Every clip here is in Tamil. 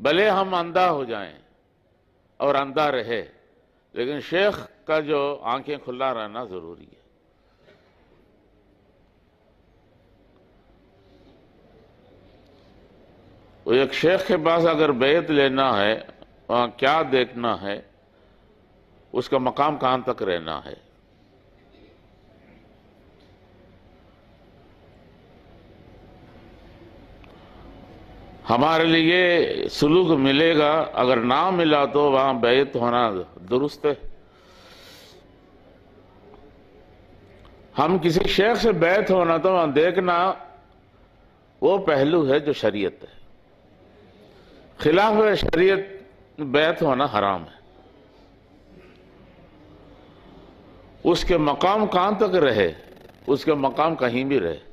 بھلے ہم اندھا ہو جائیں اور اندھا رہے، لیکن شیخ کا جو آنکھیں کھلا رہنا ضروری ہے۔ وہ ایک شیخ کے پاس اگر بیت لینا ہے، وہاں کیا دیکھنا ہے، اس کا مقام کہاں تک رہنا ہے؟ ہمارے لیے سلوک ملے گا، اگر نہ ملا تو وہاں بیعت ہونا درست ہے۔ ہم کسی شیخ سے بیعت ہونا تو وہاں دیکھنا وہ پہلو ہے جو شریعت ہے۔ خلاف شریعت بیعت ہونا حرام ہے۔ اس کے مقام کہاں تک رہے؟ اس کے مقام کہیں بھی رہے۔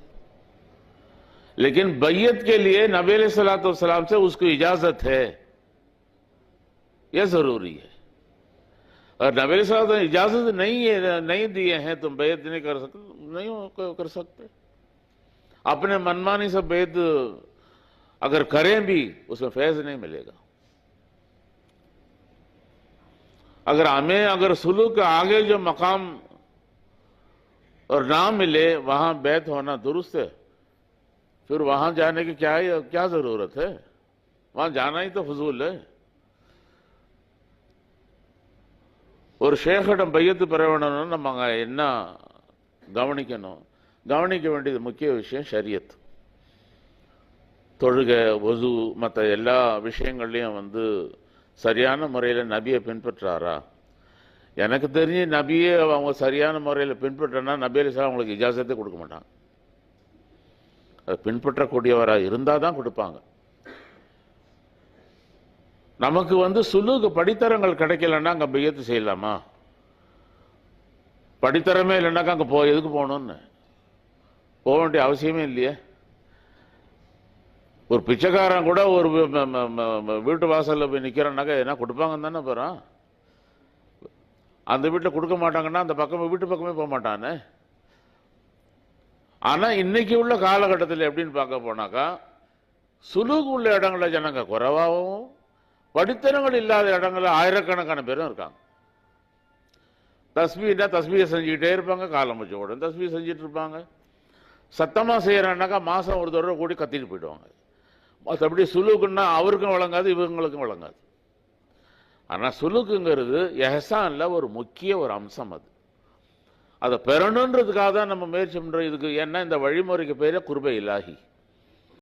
لیکن بیت کے لیے نبی علیہ صلاحت والسلام سے اس کو اجازت ہے، یہ ضروری ہے۔ اور نبی علیہ صلاحت اجازت نہیں ہے، نہیں دیے ہیں، تم بیت نہیں کر سکتے، نہیں کر سکتے۔ اپنے منمانی سے بیت اگر کریں بھی، اس میں فیض نہیں ملے گا۔ اگر ہمیں، اگر سلوک کے آگے جو مقام اور نہ ملے، وہاں بیت ہونا درست ہے۔ फिर वहां जाने की क्या क्या जरूरत है वहां जाना ही तो फजूल है ஒரு ஷேக்கிடம் பையத்து பெற வேணும்னா நம்ம அங்க என்ன கவனிக்கணும் கவனிக்க வேண்டியது முக்கிய விஷயம் ஷரியத் தொழுகை ஒசு மற்ற எல்லா விஷயங்கள்லையும் வந்து சரியான முறையில் நபியை பின்பற்றாரா எனக்கு தெரிஞ்சு நபியே அவங்க சரியான முறையில் பின்பற்றனா நபி அலி அவங்களுக்கு இஜாசத்தே கொடுக்க மாட்டாங்க அதை பின்பற்றக்கூடியவராக இருந்தால் தான் கொடுப்பாங்க. நமக்கு வந்து சுலுக்கு படித்தரங்கள் கிடைக்கலன்னா அங்கே பையத்து செய்யலாமா? படித்தரமே இல்லைன்னாக்கா அங்கே போ எதுக்கு போகணும்னு? போக வேண்டிய அவசியமே இல்லையே. ஒரு பிச்சைக்காரன் கூட ஒரு வீட்டு வாசலில் போய் நிக்கிறான்னாக்கா என்ன கொடுப்பாங்கன்னு தானே போகிறான் அந்த வீட்டில் கொடுக்க மாட்டாங்கன்னா அந்த பக்கம் வீட்டு பக்கமே போக மாட்டானே? ஆனால் இன்னைக்கு உள்ள காலகட்டத்தில் எப்படின்னு பார்க்க போனாக்கா சுலுகு உள்ள இடங்களில் ஜனங்க குறைவாகவும் படித்தனங்கள் இல்லாத இடங்களில் ஆயிரக்கணக்கான பேரும் இருக்காங்க. தஸ்பீனா தஸ்மியை செஞ்சுக்கிட்டே இருப்பாங்க காலம் வச்சு கூட தஸ்மியை செஞ்சுட்டு இருப்பாங்க. சத்தமாக செய்கிறேன்னாக்கா மாதம் ஒரு தடவை கூடி கத்திட்டு போயிடுவாங்க. மற்றபடி சுலுக்குன்னா அவருக்கும் வழங்காது இவங்களுக்கும் வழங்காது ஆனால் சுலுக்குங்கிறது எஹசான்ல ஒரு முக்கிய ஒரு அம்சம் அது. அதை பெறணுன்றதுக்காக தான் நம்ம முயற்சி பண்ணுறோம் இதுக்கு ஏன்னா இந்த வழிமுறைக்கு பேரே குருபை இலாகி